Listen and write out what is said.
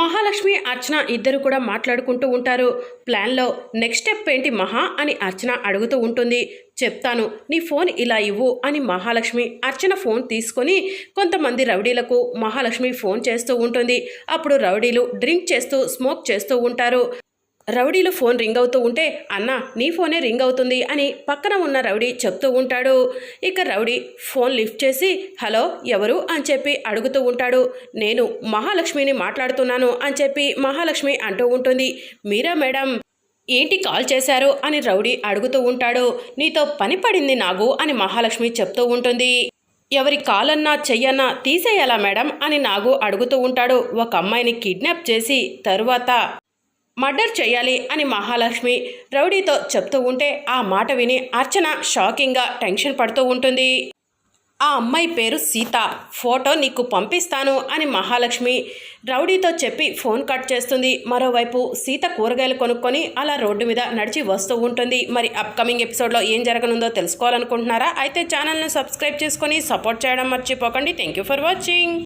మహాలక్ష్మి అర్చన ఇద్దరు కూడా మాట్లాడుకుంటూ ఉంటారు. ప్లాన్లో నెక్స్ట్ స్టెప్ ఏంటి మహా అని అర్చన అడుగుతూ ఉంటుంది. చెప్తాను నీ ఫోన్ ఇలా ఇవ్వు అని మహాలక్ష్మి అర్చన ఫోన్ తీసుకొని కొంతమంది రౌడీలకు మహాలక్ష్మి ఫోన్ చేస్తూ ఉంటుంది. అప్పుడు రౌడీలు డ్రింక్ చేస్తూ స్మోక్ చేస్తూ ఉంటారు. రౌడీలు ఫోన్ రింగ్ అవుతూ ఉంటే అన్న నీ ఫోనే రింగ్ అవుతుంది అని పక్కన ఉన్న రౌడీ చెప్తూ ఉంటాడు. ఇక రౌడీ ఫోన్ లిఫ్ట్ చేసి హలో ఎవరు? అని చెప్పి అడుగుతూ ఉంటాడు. నేను మహాలక్ష్మిని మాట్లాడుతున్నాను అని చెప్పి మహాలక్ష్మి అంటూ ఉంటుంది. మీరా మేడం ఏంటి కాల్ చేశారు? అని రౌడీ అడుగుతూ ఉంటాడు. నీతో పని పడింది నాగు అని మహాలక్ష్మి చెప్తూ ఉంటుంది. ఎవరి కాలన్నా చెయ్యన్నా తీసేయాలా మేడం? అని నాగు అడుగుతూ ఉంటాడు. ఒక అమ్మాయిని కిడ్నాప్ చేసి తరువాత మర్డర్ చేయాలి అని మహాలక్ష్మి రౌడీతో చెప్తూ ఉంటే ఆ మాట విని అర్చన షాకింగ్గా టెన్షన్ పడుతూ ఉంటుంది. ఆ అమ్మాయి పేరు సీత. ఫోటో నీకు పంపిస్తాను అని మహాలక్ష్మి రౌడీతో చెప్పి ఫోన్ కట్ చేస్తుంది. మరోవైపు సీత కూరగాయలు కొనుక్కొని అలా రోడ్డు మీద నడిచి వస్తూ ఉంటుంది. మరి అప్కమింగ్ ఎపిసోడ్లో ఏం జరగనుందో తెలుసుకోవాలనుకుంటున్నారా? అయితే ఛానల్ను సబ్స్క్రైబ్ చేసుకొని సపోర్ట్ చేయడం మర్చిపోకండి. Thank you for watching